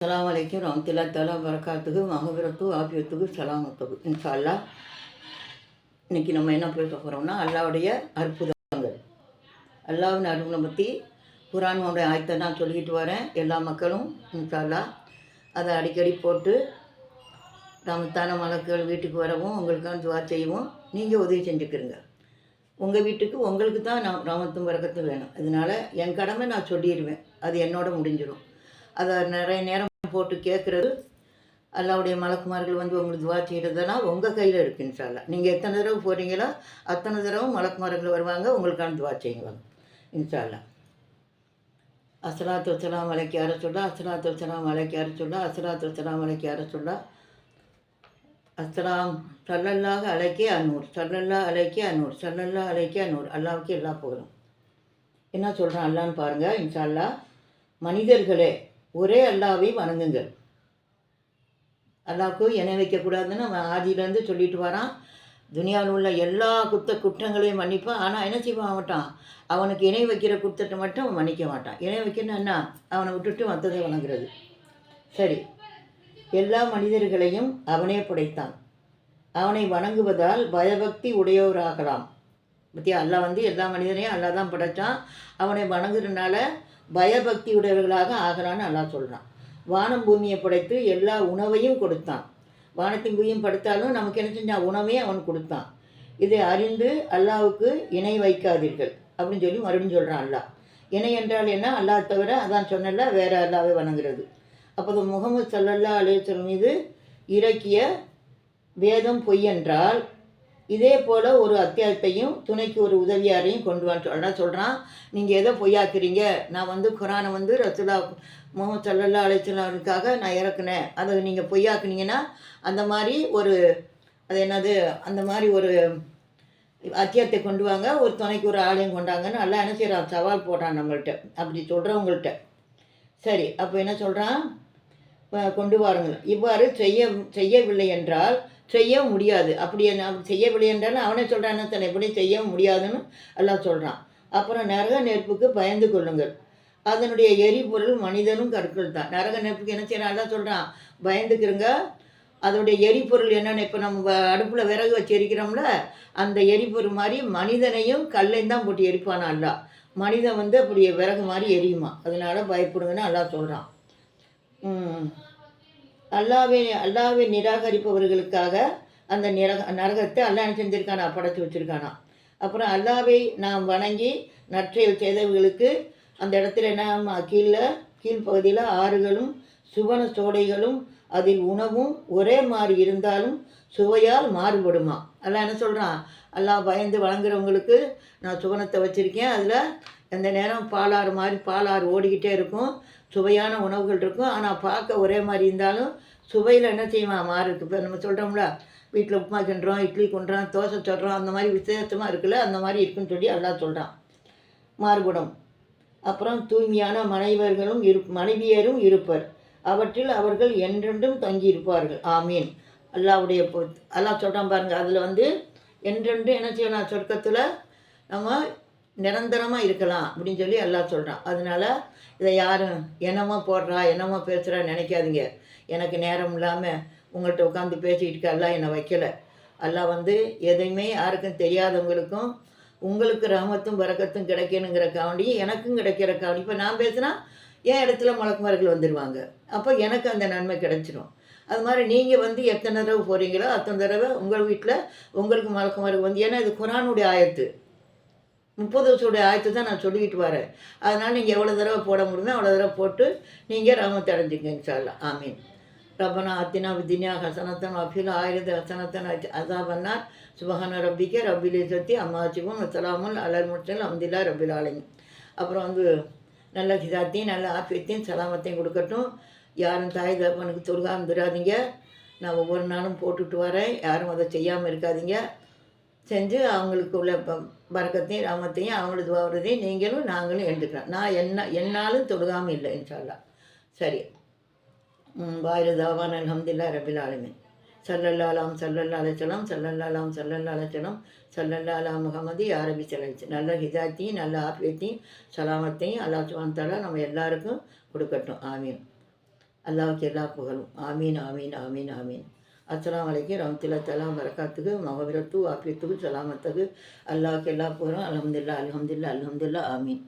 அஸ்ஸலாமு வலைக்கும் ரஹமத்துல்லா தலா வரகாத்துக்கு மகபிரத்து ஆபியத்துக்கு சலாமத்துக்கு இன்ஷா அல்லாஹ் இன்னைக்கு நம்ம என்ன பேச போகிறோம்னா அல்லாவுடைய அற்புதங்கள். அல்லாவின் அற்புதம் பற்றி குரானுடைய ஆயத்தை நான் சொல்லிக்கிட்டு வரேன். எல்லா மக்களும் இன்ஷா அல்லா அதை அடிக்கடி போட்டு ரமத்தான மலக்குகள் வீட்டுக்கு வரவும் உங்களுக்கான துவா செய்யவும் நீங்கள் உதவி செஞ்சுக்கிறீங்க. உங்கள் வீட்டுக்கு உங்களுக்கு தான் நான் ராமத்தும் வரக்கத்தும் வேணும். அதனால் என் கடமை நான் சொல்லிடுவேன். அது என்னோட முடிஞ்சிடும். அதை நிறைய நேரம் போட்டு கேட்குறது. அல்லாவுடைய மலக்குமார்கள் வந்து உங்களுக்கு துவா செய்கிறதுனா உங்கள் கையில் இருக்குன்றால நீங்கள் எத்தனை தடவை போகிறீங்களோ அத்தனை தடவை மலக்குமார்கள் வருவாங்க உங்களுக்கான துவா செய்வாங்க இன்ஷால்லா அஸ்லாத்து வசலாம் மலைக்கு யார சொல்லா அஸ்லாத்து வசலாம் மலைக்கு யார சொல்லா அஸ்லாத்து வசலாம் மலைக்கு யார சொல்லா அஸ்லாம் சல்லல்லாக அலைக்கே அன்னூர் சல்லல்லா அலைக்கே அன்னூர் சல்லல்லா அலைக்கே அன்னூர் அல்லாவுக்கு எல்லா புகழும். என்ன சொல்கிறான் அல்லான்னு பாருங்கள் இன்ஷால்லா மனிதர்களே ஒரே அல்லாவை வணங்குங்கள் அல்லாவுக்கு இணை வைக்கக்கூடாதுன்னு அவன் ஆதியிலேருந்து சொல்லிட்டு வரான். துனியாவில் உள்ள எல்லா குத்த குற்றங்களையும் மன்னிப்பான். ஆனால் என்ன செய்வான் மாட்டான் அவனுக்கு இணை வைக்கிற குத்தத்தை மட்டும் அவன் மன்னிக்க மாட்டான். இணை வைக்கணும் என்ன? அவனை விட்டுட்டு மற்றதை வணங்குறது. சரி. எல்லா மனிதர்களையும் அவனே படைத்தான். அவனை வணங்குவதால் பயபக்தி உடையவராகலாம் பற்றியா அல்லாஹ் வந்து எல்லா மனிதனையும் அல்லாதான் படைத்தான் அவனை வணங்குறதுனால பயபக்தி உடையவர்களாக ஆகிறான்னு அல்லாஹ் சொல்கிறான் வானம் பூமியை படைத்து எல்லா உணவையும் கொடுத்தான். வானத்தின் பூமியும் படைத்தாலும் நமக்கு என்ன செஞ்சான்? உணவே அவன் கொடுத்தான். இதை அறிந்து அல்லாவுக்கு இணை வைக்காதீர்கள் அப்படின்னு சொல்லி மறுபடியும் சொல்கிறான் அல்லாஹ். இணை என்றால் என்ன? அல்லாஹ் தவிர அதான் சொன்னல வேற அல்லாவை வணங்குறது. அப்போது முகமது சல்லல்லா அலேஸ்வரம் மீது இறக்கிய வேதம் பொய் என்றால் இதே போல் ஒரு அத்தியாயத்தையும் துணைக்கு ஒரு உதவியாரையும் கொண்டு வான்னு சொல்கிறான் சொல்கிறான் நீங்கள் எதை பொய்யாக்குறீங்க? நான் வந்து குரானை வந்து ரத்துலா முகமது சல்லல்லா அலைச்சலாவுக்காக நான் இறக்குனேன். அதை நீங்கள் பொய்யாக்குனீங்கன்னா அந்த மாதிரி ஒரு அது என்னது அந்த மாதிரி ஒரு அத்தியாயத்தை கொண்டு வாங்க. ஒரு துணைக்கு ஒரு ஆலயம் கொண்டாங்கன்னு நல்லா என்ன செய்கிறான் சவால் போடுறான் நம்மள்கிட்ட அப்படி சொல்கிறவங்கள்ட்ட சரி அப்போ என்ன சொல்கிறான் கொண்டு வாருங்கள். இவ்வாறு செய்ய செய்யவில்லை என்றால் செய்ய முடியாது. அப்படி என்ன செய்யவில்லை என்றாலும் அவனே சொல்கிறான் தன்னை எப்படி செய்ய முடியாதுன்னு எல்லாம் சொல்கிறான் அப்புறம் நரக நெருப்புக்கு பயந்து கொள்ளுங்கள். அதனுடைய எரிபொருள் மனிதனும் கற்கள் தான். நரக நெருப்புக்கு என்ன செய்யறான்? எல்லாம் சொல்கிறான் பயந்துக்கிறங்க. அதோடைய எரிபொருள் என்னென்னு இப்போ நம்ம அடுப்பில் விறகு வச்சு எரிக்கிறோம்ல அந்த எரிபொருள் மாதிரி மனிதனையும் கல்லையும் தான் போட்டு எரிப்பானா அல்லா மனிதன் வந்து அப்படி விறகு மாதிரி எரியுமா அதனால் பயப்படுங்கன்னு அல்லா சொல்கிறான் அல்லாவை அல்லாவை நிராகரிப்பவர்களுக்காக அந்த நிரக நரகத்தை அல்லா என்ன செஞ்சுருக்கானா? படைச்சி வச்சுருக்கானா? அப்புறம் அல்லாவை நாம் வணங்கி நற்றையில் செய்தவர்களுக்கு அந்த இடத்துல என்ன கீழே கீழ்ப்பகுதியில் ஆறுகளும் சுவன சோடைகளும் அதில் உணவும் ஒரே மாதிரி இருந்தாலும் சுவையால் மாறுபடுமா? அல்லா என்ன சொல்கிறான் எல்லாம் பயந்து வழங்குறவங்களுக்கு நான் சுவனத்தை வச்சுருக்கேன். அதில் எந்த நேரம் பாலாறு மாதிரி பாலாறு ஓடிக்கிட்டே இருக்கும். சுவையான உணவுகள் இருக்கும். ஆனால் பார்க்க ஒரே மாதிரி இருந்தாலும் சுவையில் என்ன செய்வான்? மாறுக்கு இப்போ நம்ம சொல்கிறோம்ல வீட்டில் உப்புமா கிண்டுறோம் இட்லி கொண்டுறோம் தோசை சொல்கிறோம் அந்த மாதிரி விசேஷமாக இருக்குல்ல அந்த மாதிரி இருக்குன்னு சொல்லி எல்லாம் சொல்கிறான் மாறுபடும். அப்புறம் தூய்மையான மனைவர்களும் இரு மனைவியரும் இருப்பர். அவற்றில் அவர்கள் என்றென்றும் தங்கி இருப்பார்கள் ஆமீன். அல்லாவுடைய பொ அல்லாஹ் சொல்கிறான் பாருங்கள் அதில் வந்து என்றென்று என்ன செய்யலாம்? சொர்க்கத்தில் நம்ம நிரந்தரமாக இருக்கலாம் அப்படின்னு சொல்லி எல்லாம் சொல்கிறான் அதனால் இதை யாரும் என்னமோ போடுறா என்னமோ பேசுகிறா நினைக்காதீங்க. எனக்கு நேரம் இல்லாமல் உங்கள்கிட்ட உட்காந்து பேசிக்கிட்டு எல்லாம் என்னை வைக்கலை. எல்லாம் வந்து எதையுமே யாருக்கும் தெரியாதவங்களுக்கும் உங்களுக்கு ரகமத்தும் வரக்கத்தும் கிடைக்கணுங்கிற காவண்டி எனக்கும் கிடைக்கிற காவண்டி இப்போ நான் பேசுனா என் இடத்துல முழக்குமார்கள் வந்துடுவாங்க அப்போ எனக்கு அந்த நன்மை கிடைச்சிடும் அது மாதிரி நீங்கள் வந்து எத்தனை தடவை போகிறீங்களோ அத்தனை தடவை உங்கள் வீட்டில் உங்களுக்கு மலக்குமருக்கு வந்து ஏன்னா இது குரானுடைய ஆயத்து. முப்பது வருஷோடைய ஆயத்தை தான் நான் சொல்லிக்கிட்டு வரேன். அதனால் நீங்கள் எவ்வளோ தடவை போட முடியுமோ அவ்வளோ தடவை போட்டு நீங்கள் ரமத்தை அடைஞ்சிங்க இன்ஷால்லா ஆமீன். ரப்பனா அத்தினா விதினியா ஹசனத்தன் அஃபில் ஆயிரத்து ஹசனத்தன் அசாபன்னார் சுபஹான ரப்பிக்கே ரப்பிலே சத்தி அம்மாச்சிவும் அஸ்லாமுல் அலர் முட்டல் அம்தில்லா ரபில் ஆலமி அப்புறம் வந்து நல்ல ஹிதாத்தையும் நல்ல ஆஃபியத்தையும் சலாமத்தையும் கொடுக்கட்டும். யாரும் தாய் தகப்பனுக்கு தொழுகாமல் தராதீங்க நான் ஒவ்வொரு நாளும் போட்டுட்டு வரேன். யாரும் அதை செய்யாமல் இருக்காதீங்க. செஞ்சு அவங்களுக்கு உள்ள பறக்கத்தையும் ராமத்தையும் அவங்களுக்கு துவாவதையும் நீங்களும் நாங்களும் எடுத்துக்கலாம். நான் என்ன என்னாலும் தொழுகாமல் இல்லை இன்ஷால்லா சரி. வாயு தாவான் அலமதுல்லா ரபில் ஆலமின். சல்லல்லா அலாம் சல்லல்லா அலைச்சலாம் சல்லல்லா சல்லல்லா முகமது யாரபி நல்ல ஹிதாத்தையும் நல்ல ஆப்பியத்தையும் சலாமத்தையும் அல்லா சுவான் நம்ம எல்லாருக்கும் கொடுக்கட்டும். ஆமீன். அல்லாவுக்கு எல்லா புகழும். ஆமீன் ஆமீன் ஆமீன் ஆமீன். அஸ்லாம் அலைக்கும் ரஹமத்துல்லா தலாம் வரக்காத்துக்கு மகவிரத்து ஆஃபியத்துக்கு சலாமத்துக்கு அல்லாவுக்கு எல்லா போகிறோம் அலமதுல்லா அலமதுல்லா அலமதுல்லா ஆமீன்.